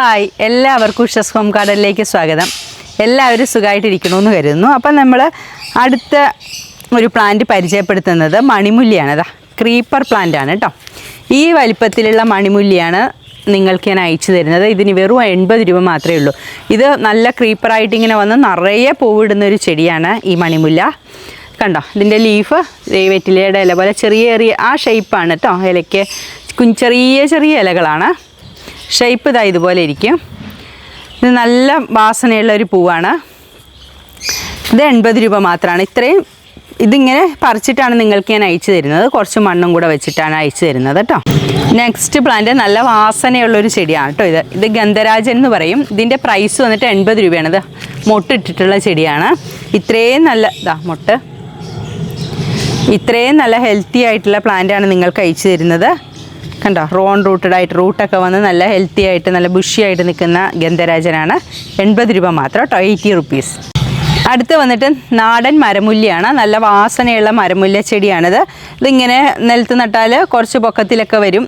Hi എല്ലാവർക്കും ഉഷസ് home ഗാർഡനിലേക്ക് സ്വാഗതം. എല്ലാവരും സുഖമായിട്ടിരിക്കണമെന്ന് കരുതുന്നു. അപ്പം നമ്മൾ അടുത്ത ഒരു പ്ലാന്റ് പരിചയപ്പെടുത്തുന്നത് മണിമുല്ലിയാണ് അതാ ക്രീപ്പർ പ്ലാന്റ് ആണ് കേട്ടോ ഈ വലിപ്പത്തിലുള്ള മണിമുല്ലിയാണ് നിങ്ങൾക്ക് ഞാൻ അയച്ചു തരുന്നത്. ഇതിന് വെറും എൺപത് രൂപ മാത്രമേ ഉള്ളൂ. ഇത് നല്ല ക്രീപ്പറായിട്ട് ഇങ്ങനെ വന്ന് നിറയെ പൂവിടുന്ന ഒരു ചെടിയാണ് ഈ മണിമുല്ല. കണ്ടോ? ഇതിന്റെ ലീഫ് വെറ്റിലയുടെ ഇല പോലെ ചെറിയ ചെറിയ ആ ഷേപ്പാണ് കേട്ടോ ഇലയ്ക്ക് കുഞ്ഞ് ചെറിയ ചെറിയ ഇലകളാണ്. ഷേപ്പ് ഇതാ ഇതുപോലെ ഇരിക്കും. ഇത് നല്ല വാസനയുള്ള ഒരു പൂവാണ്. ഇത് എൺപത് രൂപ മാത്രമാണ് ഇത്രയും ഇതിങ്ങനെ പറിച്ചിട്ടാണ് നിങ്ങൾക്ക് ഞാൻ അയച്ചു തരുന്നത്. കുറച്ച് മണ്ണും കൂടെ വെച്ചിട്ടാണ് അയച്ചു തരുന്നത് കേട്ടോ. നെക്സ്റ്റ് പ്ലാന്റ് നല്ല വാസനയുള്ളൊരു ചെടിയാണ് കേട്ടോ ഇത്. ഇത് ഗന്ധരാജൻ എന്ന് പറയും. ഇതിന്റെ പ്രൈസ് വന്നിട്ട് എൺപത് രൂപയാണ് ഇത് മൊട്ടിട്ടിട്ടുള്ള ചെടിയാണ്. ഇത്രയും നല്ല ഇതാ മൊട്ട്. ഇത്രയും നല്ല ഹെൽത്തി ആയിട്ടുള്ള പ്ലാന്റ് ആണ് നിങ്ങൾക്ക് അയച്ചു തരുന്നത്. കണ്ടോ റോൺ റൂട്ടഡ് ആയിട്ട് റൂട്ടൊക്കെ വന്ന് നല്ല ഹെൽത്തി ആയിട്ട് നല്ല ബുഷി ആയിട്ട് നിൽക്കുന്ന ഗന്ധരാജനാണ്. എൺപത് രൂപ മാത്രം കേട്ടോ എയ്റ്റി റുപ്പീസ് അടുത്ത് വന്നിട്ട് നാടൻ മരമുല്ലയാണ്. നല്ല വാസനയുള്ള മരമുല്ല ചെടിയാണിത് ഇതിങ്ങനെ നിലത്ത് നട്ടാൽ കുറച്ച് പൊക്കത്തിലൊക്കെ വരും.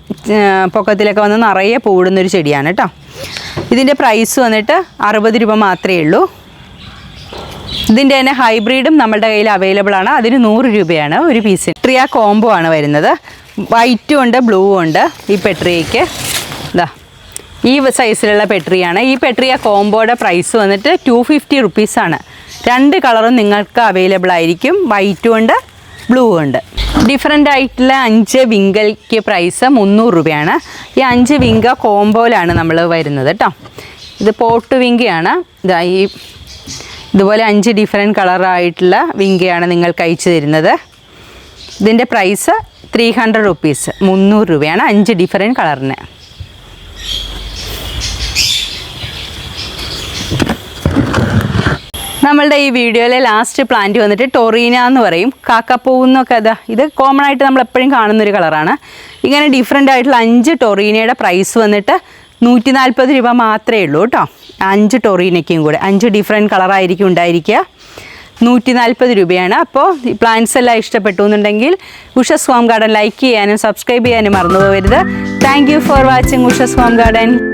പൊക്കത്തിലൊക്കെ വന്ന് നിറയെ പൂടുന്നൊരു ചെടിയാണ് കേട്ടോ. ഇതിന്റെ പ്രൈസ് വന്നിട്ട് അറുപത് രൂപ മാത്രമേ ഉള്ളൂ. ഇതിന്റെ തന്നെ ഹൈബ്രിഡും നമ്മുടെ കയ്യിൽ അവൈലബിൾ ആണ്. അതിന് നൂറ് രൂപയാണ് ഒരു പീസിന് ട്രിയ കോംബോ ആണ് വരുന്നത്. വൈറ്റും ഉണ്ട് ബ്ലൂ ഉണ്ട് ഈ പെട്രിയയ്ക്ക് ഇതാ ഈ സൈസിലുള്ള പെട്രിയാണ്. ഈ പെട്രിയ കോംബോയുടെ പ്രൈസ് വന്നിട്ട് ടു ഫിഫ്റ്റി റുപ്പീസാണ് രണ്ട് കളറും നിങ്ങൾക്ക് അവൈലബിൾ ആയിരിക്കും. വൈറ്റും ഉണ്ട് ബ്ലൂ ഉണ്ട്. ഡിഫറെന്റ് ആയിട്ടുള്ള അഞ്ച് വിങ്കയ്ക്ക് പ്രൈസ് മുന്നൂറ് രൂപയാണ്. ഈ അഞ്ച് വിങ്ക കോംബോയിലാണ് നമ്മൾ വരുന്നത് കേട്ടോ ഇത് പോട്ട് വിങ്കയാണ്. ഇതാ ഈ ഇതുപോലെ അഞ്ച് ഡിഫറെന്റ് കളറായിട്ടുള്ള വിങ്കയാണ് നിങ്ങൾക്ക് അയച്ചു തരുന്നത്. ഇതിന്റെ പ്രൈസ് ത്രീ ഹൺഡ്രഡ് റുപ്പീസ് മുന്നൂറ് രൂപയാണ്. അഞ്ച് ഡിഫറെന്റ് കളറിന് നമ്മളുടെ ഈ വീഡിയോയിലെ ലാസ്റ്റ് പ്ലാന്റ് വന്നിട്ട് ടൊറീന എന്ന് പറയും. കാക്കപ്പൂവെന്നൊക്കെ അതാ. ഇത് കോമൺ ആയിട്ട് നമ്മൾ എപ്പോഴും കാണുന്നൊരു കളറാണ് ഇങ്ങനെ ഡിഫറെന്റ് ആയിട്ടുള്ള അഞ്ച് ടൊറീനയുടെ പ്രൈസ് വന്നിട്ട് നൂറ്റി നാൽപ്പത് രൂപ മാത്രമേ ഉള്ളൂ കേട്ടോ. അഞ്ച് ടൊറീനയ്ക്കും കൂടെ. അഞ്ച് ഡിഫറെന്റ് കളറായിരിക്കും ഉണ്ടായിരിക്കുക. നൂറ്റി നാൽപ്പത് രൂപയാണ്. അപ്പോൾ ഈ പ്ലാന്റ്സ് എല്ലാം ഇഷ്ടപ്പെട്ടു എന്നുണ്ടെങ്കിൽ ഉഷസ് ഹോം ഗാർഡൻ ലൈക്ക് ചെയ്യാനും സബ്സ്ക്രൈബ് ചെയ്യാനും മറന്നു പോകരുത്. Thank for watching Ushas home garden.